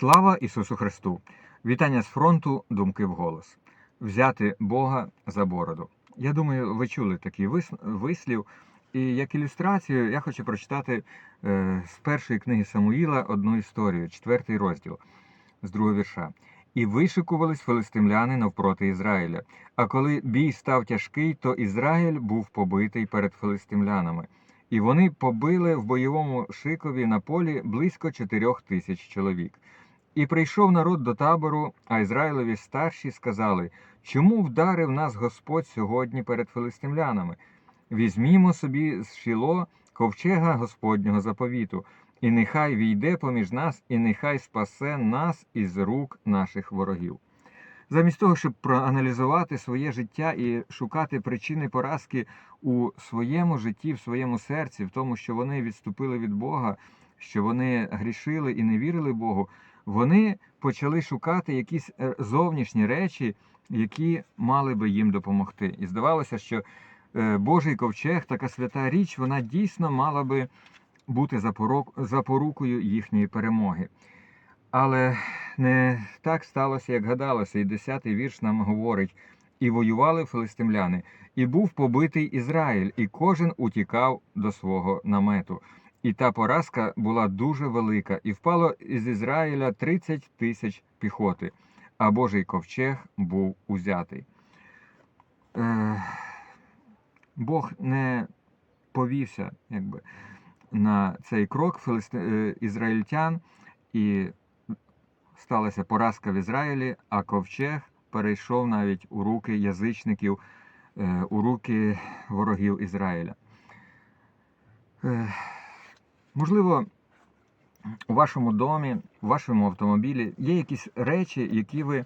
Слава Ісусу Христу! Вітання з фронту, думки вголос. Взяти Бога за бороду. Я думаю, ви чули такий вис- вислів. І як ілюстрацію я хочу прочитати е, з першої книги Самуїла одну історію, четвертий розділ з другого вірша. І вишикувались филистимляни навпроти Ізраїля. А коли бій став тяжкий, то Ізраїль був побитий перед филистимлянами. І вони побили в бойовому шикові на полі близько чотирьох тисяч чоловік. І прийшов народ до табору, а Ізраїлеві старші сказали: Чому вдарив нас Господь сьогодні перед филистимлянами? Візьмімо собі з Шіло ковчега Господнього заповіту, і нехай війде поміж нас, і нехай спасе нас із рук наших ворогів. Замість того, щоб проаналізувати своє життя і шукати причини поразки у своєму житті, в своєму серці, в тому, що вони відступили від Бога, що вони грішили і не вірили Богу, вони почали шукати якісь е, зовнішні речі, які мали би їм допомогти. І здавалося, що е, Божий ковчег, така свята річ, вона дійсно мала би бути запорукою їхньої перемоги. Але не так сталося, як гадалося, і десятий вірш нам говорить: і воювали филистимляни, і був побитий Ізраїль, і кожен утікав до свого намету. І та поразка була дуже велика, і впало із Ізраїля 30 тисяч піхоти, а Божий ковчег був узятий. Е, Бог не повівся якби, на цей крок филисти... е, ізраїльтян, і сталася поразка в Ізраїлі, а ковчег перейшов навіть у руки язичників, е, у руки ворогів Ізраїля. Е, Можливо, у вашому домі, у вашому автомобілі є якісь речі, які ви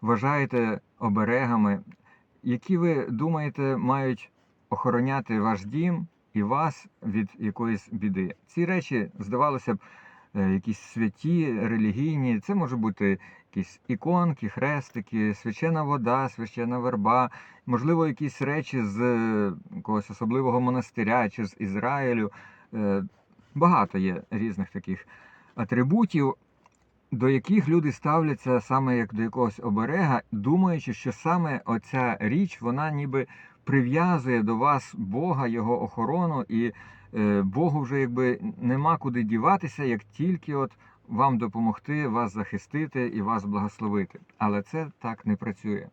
вважаєте оберегами, які ви думаєте мають охороняти ваш дім і вас від якоїсь біди. Ці речі, здавалося б, е, якісь святі, релігійні. Це може бути якісь іконки, хрестики, священа вода, священа верба, можливо, якісь речі з е, якогось особливого монастиря чи з Ізраїлю. Е, Багато є різних таких атрибутів, до яких люди ставляться саме як до якогось оберега, думаючи, що саме оця річ, вона ніби прив'язує до вас Бога, Його охорону, і е, Богу вже якби нема куди діватися, як тільки от вам допомогти, вас захистити і вас благословити. Але це так не працює.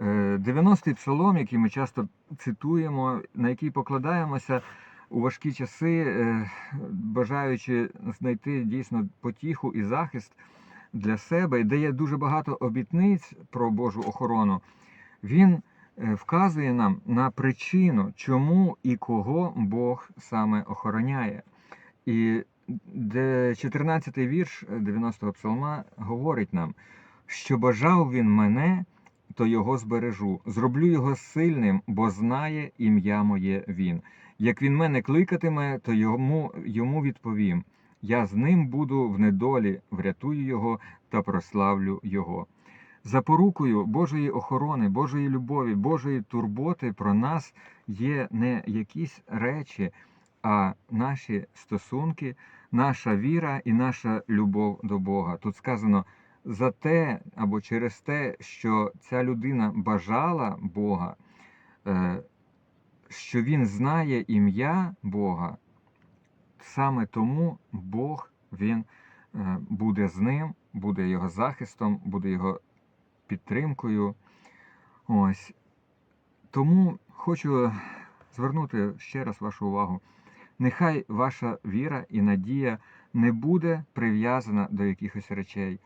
Е, 90-й псалом, який ми часто цитуємо, на який покладаємося у важкі часи, е, бажаючи знайти дійсно потіху і захист для себе, де є дуже багато обітниць про Божу охорону, він е, вказує нам на причину, чому і кого Бог саме охороняє. І 14-й вірш 90-го псалма говорить нам, що бажав він мене, то його збережу, зроблю його сильним, бо знає ім'я моє він. Як він мене кликатиме, то йому, йому відповім. Я з ним буду в недолі, врятую його та прославлю його. Запорукою Божої охорони, Божої любові, Божої турботи про нас є не якісь речі, а наші стосунки, наша віра і наша любов до Бога. Тут сказано за те або через те, що ця людина бажала Бога, е, що він знає ім'я Бога, саме тому Бог він е, буде з ним, буде його захистом, буде його підтримкою. Ось. Тому хочу звернути ще раз вашу увагу. Нехай ваша віра і надія не буде прив'язана до якихось речей.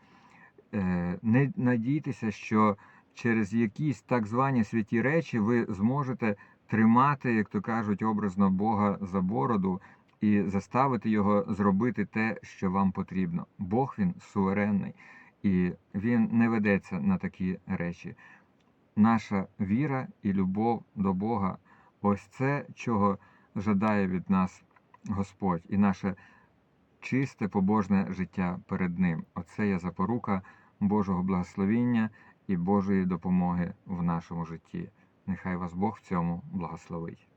Е, Не надійтеся, що через якісь так звані святі речі ви зможете тримати, як то кажуть, образно Бога за бороду і заставити його зробити те, що вам потрібно. Бог він суверенний, і він не ведеться на такі речі. Наша віра і любов до Бога ось це, чого жадає від нас Господь, і наше чисте побожне життя перед Ним. Оце є запорука Божого благословіння і Божої допомоги в нашому житті. Нехай вас Бог в цьому благословить.